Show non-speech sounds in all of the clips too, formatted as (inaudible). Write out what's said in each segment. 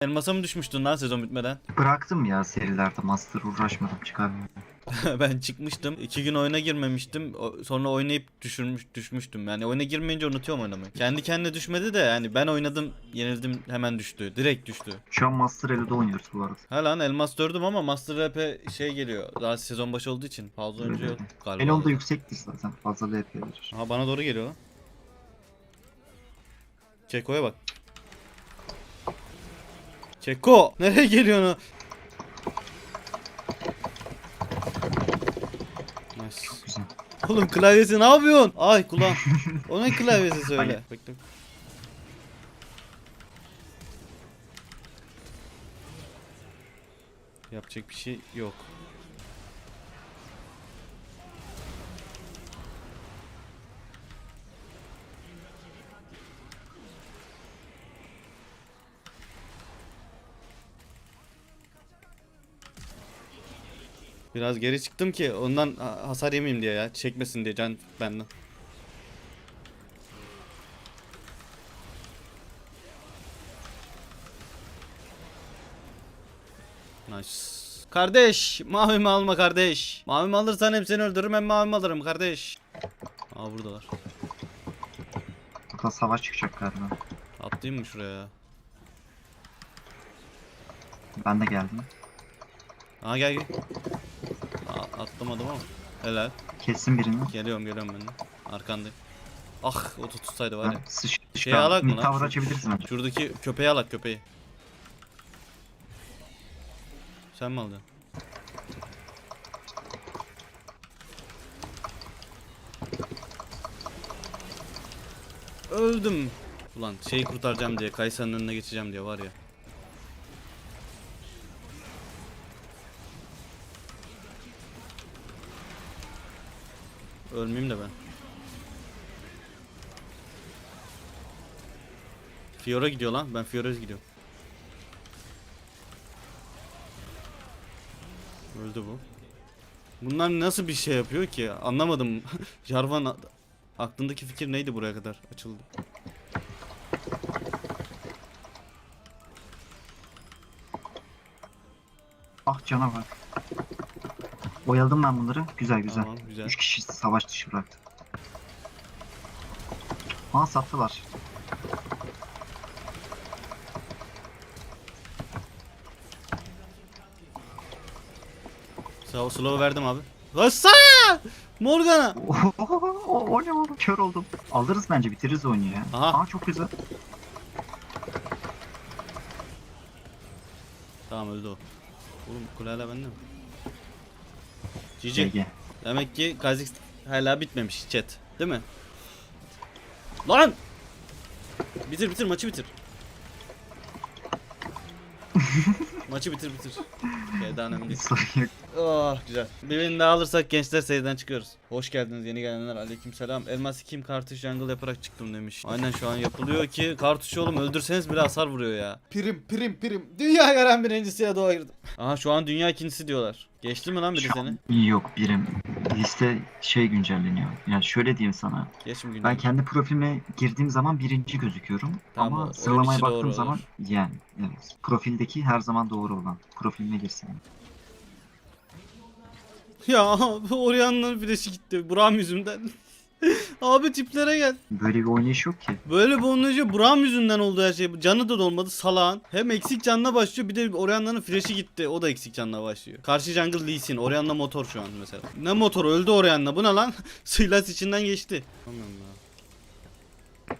Elmasa mı düşmüştün lan sezon bitmeden? (laughs) Bıraktım ya serilerde master uğraşmadım çıkarmaya. ben çıkmıştım. iki gün oyuna girmemiştim. O- Sonra oynayıp düşürmüş düşmüştüm. Yani oyuna girmeyince unutuyorum oynamayı. Kendi kendine düşmedi de yani ben oynadım yenildim hemen düştü. Direkt düştü. Şu an master elo'da oynuyoruz bu arada. Ha lan Elmas 4'üm ama Master RP şey geliyor. Daha sezon başı olduğu için. Fazla oyuncu yok galiba. Elon da yüksektir zaten fazla LP verir. Aha bana doğru geliyor lan. Keko'ya bak. Keko! Nereye geliyorsun? Nice. Oğlum klavyesi ne yapıyorsun? Ay kulağım. O ne klavyesi (laughs) söyle. Bekle. Yapacak bir şey yok. Biraz geri çıktım ki ondan ha- hasar yemeyeyim diye ya. Çekmesin diye can benden. Nice. Kardeş, mavimi alma kardeş. Mavimi alırsan hem seni öldürürüm hem mavimi alırım kardeş. Aa buradalar. Burada savaş çıkacak galiba. Atlayayım mı şuraya ya? Ben de geldim. Aa gel gel. Atlamadım ama. Helal. Kessin birini. Geliyorum geliyorum ben de. Arkandayım. Ah o tutsaydı var ya. Sıç Şey alak mı lan? tower açabilirsin önce. Şuradaki köpeği alak köpeği. Sen mi aldın? Öldüm. Ulan şeyi kurtaracağım diye, Kaysa'nın önüne geçeceğim diye var ya. Ölmeyeyim de ben. Fiora gidiyor lan. Ben Fiora'ya gidiyorum. Öldü bu. Bunlar nasıl bir şey yapıyor ki? Anlamadım. (laughs) Jarvan aklındaki fikir neydi buraya kadar açıldı? Ah cana bak. Oyaladım ben bunları. Güzel güzel. Tamam güzel. 3 kişi savaş dışı bıraktı. Aa sattılar. Sağ slow verdim abi. Hassa! Morgana! (laughs) o, o ne oğlum kör oldum. Alırız bence bitiririz oyunu ya. Aha. Aa çok güzel. Tamam öldü o. Oğlum kule hala bende mi? GG. Demek ki Kazik hala bitmemiş chat. Değil mi? Lan! Bitir bitir maçı bitir. (laughs) maçı bitir bitir. Şey, daha önemli değil. Oh güzel. Birini daha alırsak gençler seriden çıkıyoruz. Hoş geldiniz yeni gelenler. Aleykümselam. Elmas kim kartuş jungle yaparak çıktım demiş. Aynen şu an yapılıyor ki kartuş oğlum öldürseniz bile hasar vuruyor ya. Prim prim prim. Dünya gören birincisiye doğa girdim. Aha şu an dünya ikincisi diyorlar. Geçti mi lan biri Şu seni? an Yok birim. Liste şey güncelleniyor. Yani şöyle diyeyim sana. Geç mi? Ben kendi profilime girdiğim zaman birinci gözüküyorum. Tamam, o- Ama oyun sıralamaya içi doğru baktığım olur. zaman yani evet. Profildeki her zaman doğru olan. Profilime girsin. Ya (laughs) Orianna'nın flash'i gitti. Buram yüzünden. Abi tiplere gel. Böyle bir oynayış yok ki. Böyle bir onuncu Buram yüzünden oldu her şey. Canı da dolmadı salağın. Hem eksik canla başlıyor bir de Orianna'nın flash'i gitti. O da eksik canla başlıyor. Karşı jungle Lee Sin. Orianna motor şu an mesela. Ne motor öldü Orianna. Bu ne lan? (laughs) Silas içinden geçti. Tamam ya.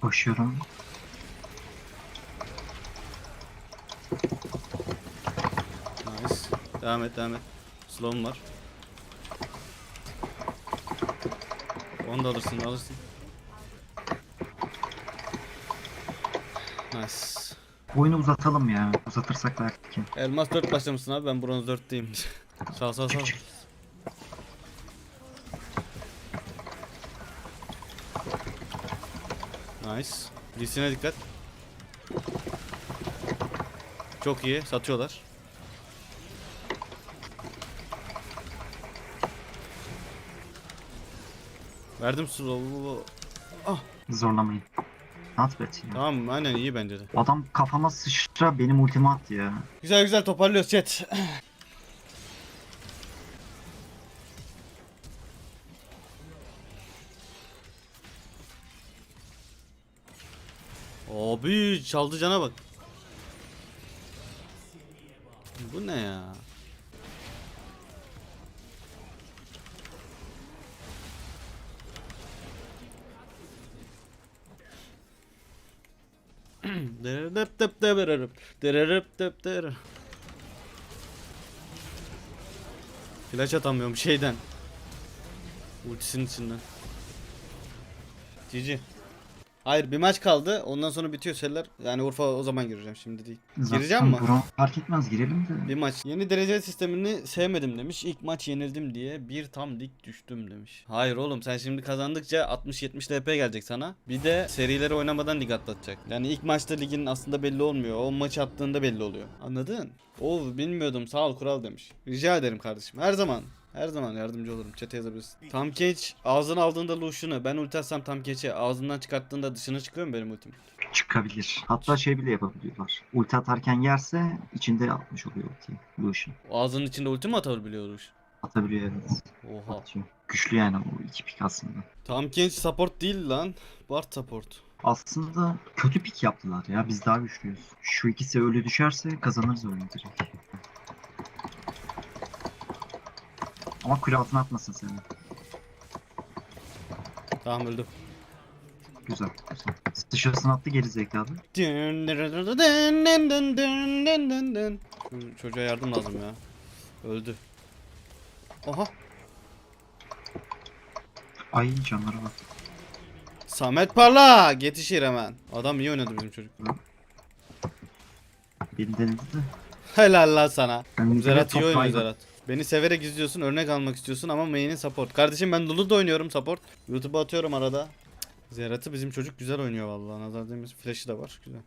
Koşuyorum. Nice. Devam et devam et. Slow'um var. Onu da alırsın alırsın. Nice. Oyunu uzatalım ya. Uzatırsak belki. Elmas 4 başlamışsın abi ben bronz 4'teyim. (laughs) sağ sağ sağ. Nice. Lisine dikkat. Çok iyi satıyorlar. Verdim slow'u. Zorlamayın. Not bad ya. Tamam aynen iyi bence de. Adam kafama sıçra benim ultimi attı ya. Güzel güzel toparlıyoruz chat. Abi çaldı cana bak. Bu ne ya? Dererep dep debererep. Dererep dep derer. Flash atamıyorum şeyden. Ultisinin içinden. GG. Hayır bir maç kaldı. Ondan sonra bitiyor seriler. Yani Urfa o zaman gireceğim şimdi değil. Gireceğim mi? Fark etmez girelim de. Bir maç. Yeni derece sistemini sevmedim demiş. İlk maç yenildim diye bir tam dik düştüm demiş. Hayır oğlum sen şimdi kazandıkça 60-70 LP gelecek sana. Bir de serileri oynamadan lig atlatacak. Yani ilk maçta ligin aslında belli olmuyor. O maç attığında belli oluyor. Anladın? Oo bilmiyordum sağ ol kural demiş. Rica ederim kardeşim. Her zaman. Her zaman yardımcı olurum. Chat'e yazabilirsin. Tam Kenç ağzına aldığında Lucian'ı ben ulti atsam Tam Kenç'e ağzından çıkarttığında dışına çıkıyor mu benim ultim? Çıkabilir. Hatta şey bile yapabiliyorlar. Ulti atarken yerse içinde atmış oluyor ultiyi. Lucian. Ağzının içinde ulti mi atabiliyor Lucian? Atabiliyor evet. Oha. Atıyor. Güçlü yani o iki pik aslında. Tam Kenç support değil lan. Bart support. Aslında kötü pik yaptılar ya. Biz daha güçlüyüz. Şu ikisi öyle düşerse kazanırız oyunu direkt. Ama kule altına atmasın seni. Tamam öldü. Güzel. güzel. Sıçrasını attı geri zekalı. Şu Çocuğa yardım lazım ya. Öldü. Oha. Ay canlara bak. Samet Parlak yetişir hemen. Adam iyi oynadı bizim çocuk. Beni denedi de. Helal lan sana. Ben Zerat iyi top oynuyor five- Zerat. Beni severek izliyorsun, örnek almak istiyorsun ama main'in support. Kardeşim ben Lulu da oynuyorum support. YouTube'a atıyorum arada. Zerat'ı bizim çocuk güzel oynuyor vallahi. Nazar değmesin. Flash'ı da var. Güzel.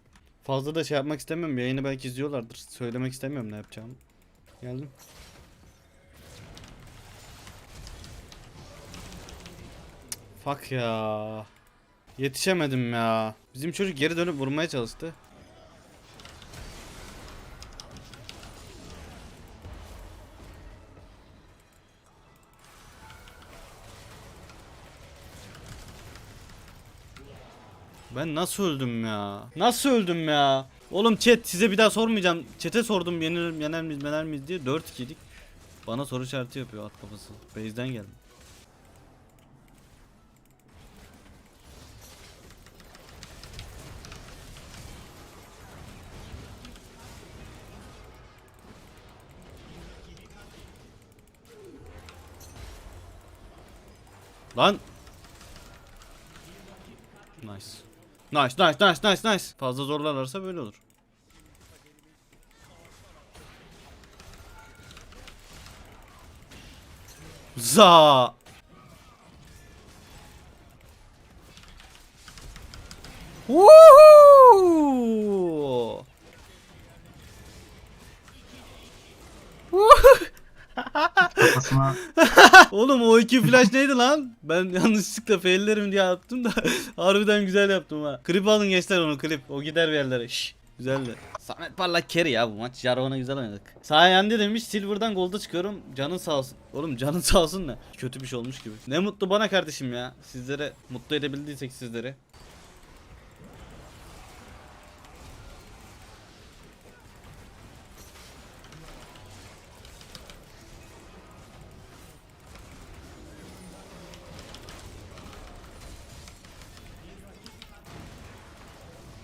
Fazla da şey yapmak istemiyorum. Yayını belki izliyorlardır. Söylemek istemiyorum ne yapacağımı. Geldim. Fuck ya. Yetişemedim ya. Bizim çocuk geri dönüp vurmaya çalıştı. Ben nasıl öldüm ya? Nasıl öldüm ya? Oğlum chat size bir daha sormayacağım. Chat'e sordum yenir, yener miyiz yener miyiz diye 4-2'dik. Bana soru işareti yapıyor at kafası. Base'den geldim. Lan Nice. Nice, nice, nice, nice, nice. Fazla zorlarlarsa böyle olur. Za. Woohoo! Kafasına (laughs) Oğlum o iki flash neydi lan? Ben (laughs) yanlışlıkla faillerim diye attım da (laughs) harbiden güzel yaptım ha. Klip alın gençler onu klip. O gider bir yerlere. Şş, güzeldi. Samet Parlak carry ya bu maç. Jarvan'a güzel oynadık. Sayende demiş Silver'dan golda çıkıyorum. Canın sağ olsun. Oğlum canın sağ olsun ne? Kötü bir şey olmuş gibi. Ne mutlu bana kardeşim ya. Sizlere mutlu edebildiysek sizleri.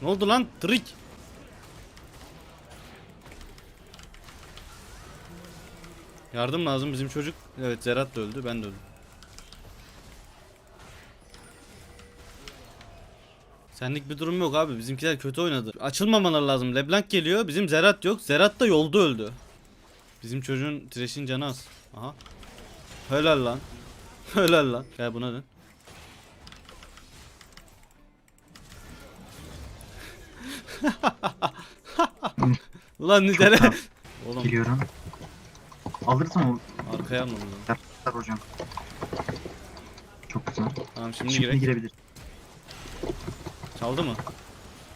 Ne oldu lan? Trik. Yardım lazım bizim çocuk. Evet Zerat da öldü ben de öldüm. Senlik bir durum yok abi. Bizimkiler kötü oynadı. Açılmamaları lazım. Leblanc geliyor. Bizim Zerat yok. Zerat da yolda öldü. Bizim çocuğun Thresh'in canı az. Aha. Helal lan. (laughs) Helal lan. Gel buna dön. (laughs) Ulan Çok Nidere. ol. Oğlum giriyorum. Alırsam o arkaya almam lazım. yapar hocam. Çok güzel. Tamam şimdi, Şimdi girek. girebilir. Çaldı mı?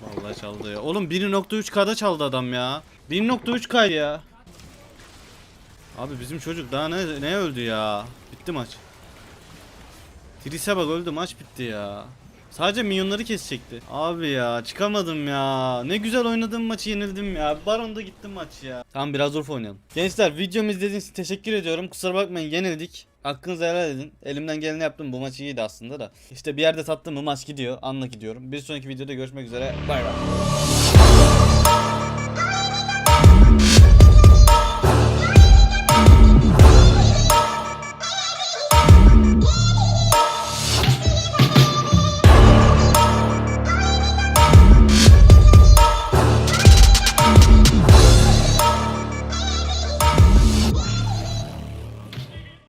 Vallahi çaldı ya. Oğlum 1.3K'da çaldı adam ya. 1.3K ya. Abi bizim çocuk daha ne ne öldü ya? Bitti maç. Tris'e bak öldü maç bitti ya. Sadece minyonları kesecekti. Abi ya çıkamadım ya. Ne güzel oynadım maçı yenildim ya. Baron'da gittim maç ya. Tamam biraz Urfa oynayalım. Gençler videomu izlediğiniz için teşekkür ediyorum. Kusura bakmayın yenildik. Hakkınızı helal edin. Elimden geleni yaptım. Bu maç iyiydi aslında da. İşte bir yerde sattım mı maç gidiyor. Anla gidiyorum. Bir sonraki videoda görüşmek üzere. Bay bay.